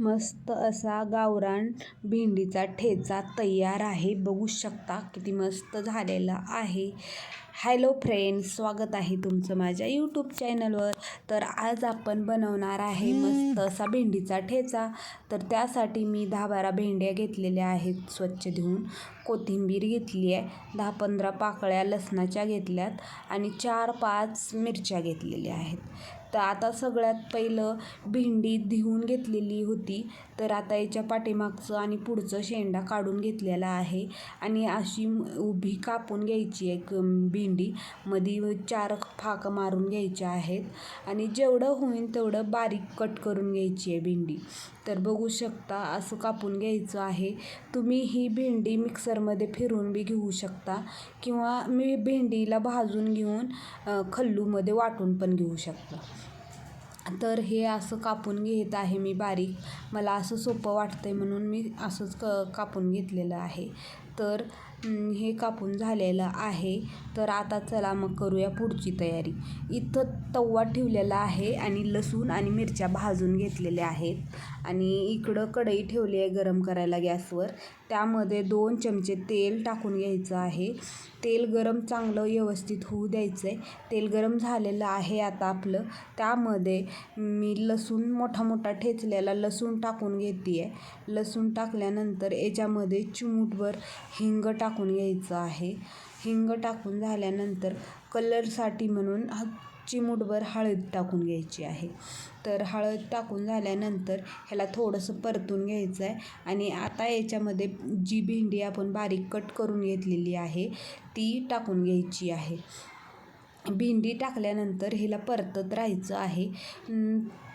मस्त असा गावरान भेंडीचा ठेचा तयार आहे. बघू शकता किती मस्त झालेला आहे. हॅलो फ्रेंड्स स्वागत आहे तुमचं माझ्या यूट्यूब चॅनलवर. तर आज आपण बनवणार आहे मस्त असा भेंडीचा ठेचा. तर त्यासाठी मी दहा बारा भेंड्या घेतलेल्या आहेत स्वच्छ धुवून. कोथिंबीर घेतली आहे दहा पंधरा पाकळ्या लसणाच्या घेतल्यात आणि चार पाच मिरच्या घेतलेल्या आहेत. तर आता सगळ्यात पहिलं भेंडी धुवून घेतलेली होती. तर आता याच्या पाठीमागचं आणि पुढचं शेंडा काढून घेतलेला आहे. आणि अशी उभी कापून घ्यायची आहे भेंडी मध्ये चार फाक मारून घ्यायच्या आहेत. आणि जेवढं होईल तेवढं बारीक कट करून घ्यायची आहे भेंडी. तर बघू शकता असं कापून घ्यायचं आहे. तुम्ही ही भेंडी मिक्सरमध्ये फिरून बी घेऊ शकता. किंवा मी भेंडीला भाजून घेऊन खल्लूमध्ये वाटून पण घेऊ शकता. तर हे असं कापून घेत आहे मी बारीक. मला असं सोपं वाटतं आहे म्हणून मी असंच क कापून घेतलेलं आहे. तर हे कापून झालेलं आहे. तर आता चला मग करूया पुढची तयारी. इथं तवा ठेवलेला आहे आणि लसूण आणि मिरच्या भाजून घेतलेल्या आहेत. आणि इकडं कढई ठेवली आहे गरम करायला गॅसवर. त्यामध्ये दोन चमचे तेल टाकून घ्यायचं आहे. तेल गरम चांगलं व्यवस्थित होऊ द्यायचं आहे तेल गरम झालेलं आहे आता आपलं. त्यामध्ये मी लसूण मोठा मोठा ठेचलेला लसूण टाकून घेते आहे लसूण टाकल्यानंतर याच्यामध्ये चिमूटभर हिंग टाकून घ्यायचं आहे. हिंग टाकून झाल्यानंतर कलरसाठी म्हणून चिमूटभर हळद टाकून घ्यायची आहे. तर हळद टाकून झाल्यानंतर ह्याला थोडंसं परतून घ्यायचं आहे आणि आता याच्यामध्ये जी भेंडी आपण बारीक कट करून घेतलेली आहे ती टाकून घ्यायची आहे. भेंडी टाकल्यानंतर हिला परतत राहायचं आहे.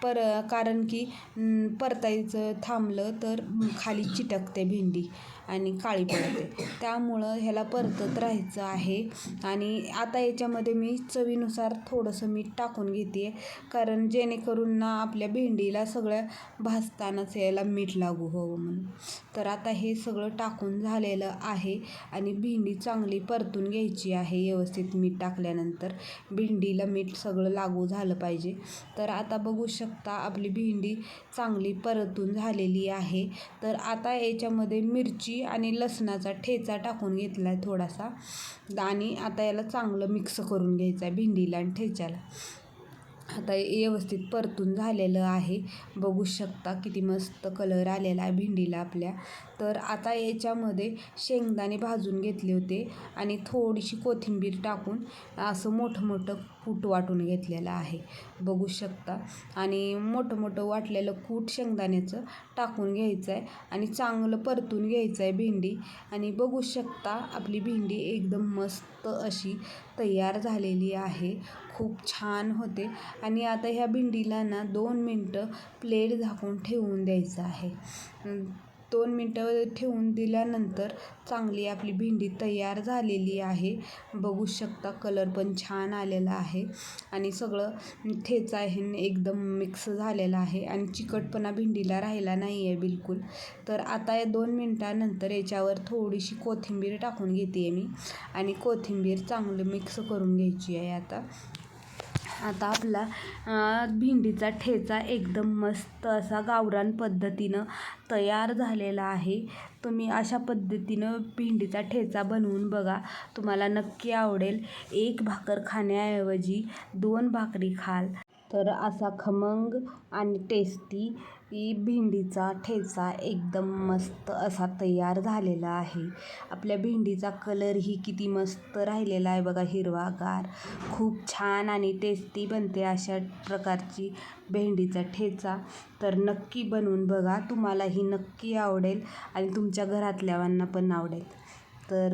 पर कारण की परतायचं थांबलं तर खाली चिटकते भेंडी आणि काळी पडते. त्यामुळं ह्याला परतत राहायचं आहे. आणि आता याच्यामध्ये मी चवीनुसार थोडंसं मीठ टाकून घेते. कारण जेणेकरून ना आपल्या भेंडीला सगळ्या भाजतानाच याला मीठ लागू हवं म्हणून. तर आता हे सगळं टाकून झालेलं आहे आणि भेंडी चांगली परतून घ्यायची आहे. व्यवस्थित मीठ टाकल्यानंतर भेंडीला मीठ सगळं लागू झालं पाहिजे. तर आता बघू शकता आपली भेंडी चांगली परतून झालेली आहे. तर आता याच्यामध्ये मिरची आणि लसणाचा ठेचा टाकून घेतला आहे थोडासा. आणि आता याला चांगलं मिक्स करून घ्यायचं आहे भेंडीला आणि ठेच्याला. आता व्यवस्थित परतून झालेलं आहे. बघू शकता किती मस्त कलर आलेला आहे भेंडीला आपल्या. तर आता याच्यामध्ये शेंगदाणे भाजून घेतले होते आणि थोडीशी कोथिंबीर टाकून असं मोठं मोठं कूट वाटून घेतलेलं आहे. बघू शकता. आणि मोठं मोठं वाटलेलं कूट शेंगदाण्याचं टाकून घ्यायचं आहे आणि चांगलं परतून घ्यायचं आहे भेंडी. आणि बघू शकता आपली भेंडी एकदम मस्त अशी तयार झालेली आहे. खूप छान होते. आणि आता ह्या भेंडीला ना दोन मिनटं प्लेट झाकून ठेवून द्यायचं आहे. दोन मिनटं ठेवून दिल्यानंतर चांगली आपली भेंडी तयार झालेली आहे. बघू शकता कलर पण छान आलेला आहे. आणि सगळं ठेचा आहे एकदम मिक्स झालेला आहे. आणि चिकटपणा भेंडीला राहिला नाही आहे बिलकुल. तर आता या दोन मिनटानंतर याच्यावर थोडीशी कोथिंबीर टाकून घेते मी. आणि कोथिंबीर चांगलं मिक्स करून घ्यायची आहे आता. आता आपला भेंडीचा ठेचा एकदम मस्त असा गावरान पद्धतीनं तयार झालेला आहे. तुम्ही अशा पद्धतीनं भेंडीचा ठेचा बनवून बघा. तुम्हाला नक्की आवडेल. एक भाकर खाण्याऐवजी दोन भाकरी खाल. तर असा खमंग आणि टेस्टी ही भेंडीचा ठेचा एकदम मस्त असा तयार झालेला आहे. आपल्या भेंडीचा कलरही किती मस्त राहिलेला आहे बघा हिरवागार. खूप छान आणि टेस्टी बनते अशा प्रकारची भेंडीचा ठेचा. तर नक्की बनवून बघा तुम्हालाही नक्की आवडेल आणि तुमच्या घरातल्यावांना पण आवडेल. तर